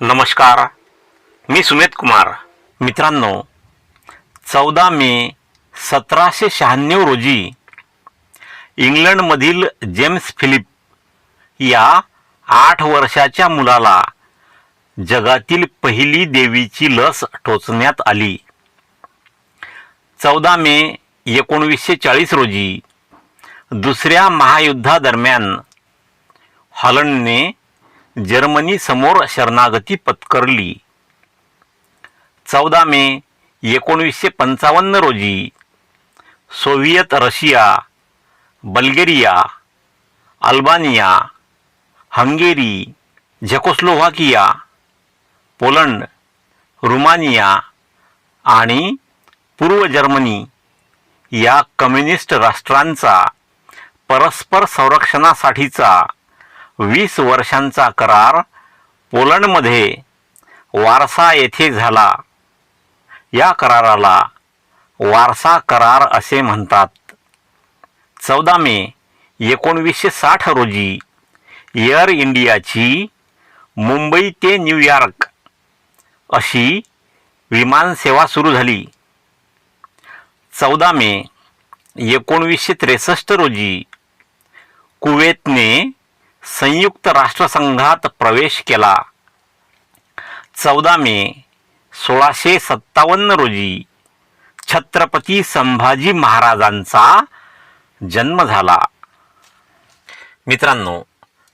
नमस्कार मी सुमेध कुमार. मित्रांनो चौदा मे सतराशे शहाण्णव रोजी इंग्लंडमधील जेम्स फिलिप या आठ वर्षाच्या मुलाला जगातील पहिली देवीची लस टोचण्यात आली. चौदा मे एकोणवीसशे चाळीस रोजी दुसऱ्या महायुद्धादरम्यान हॉलंडने जर्मनीसमोर शरणागती पत्करली. चौदा मे एकोणीसशे पंचावन्न रोजी Soviet Russia Bulgaria Albania Hungary Czechoslovakia Poland Romania आणि पूर्व जर्मनी या कम्युनिस्ट राष्ट्रांचा परस्पर संरक्षणासाठीचा वीस वर्षांचा करार पोलंडमध्ये वारसा येथे झाला. या कराराला वारसा करार असे म्हणतात. चौदा मे एकोणवीसशे साठ रोजी एअर इंडियाची मुंबई ते न्यूयॉर्क अशी विमानसेवा सुरू झाली. चौदा मे एकोणवीसशे त्रेसष्ट रोजी कुवेतने संयुक्त राष्ट्रसंघात प्रवेश केला. चौदा मे सोळाशे सत्तावन्न रोजी छत्रपती संभाजी महाराजांचा जन्म झाला. मित्रांनो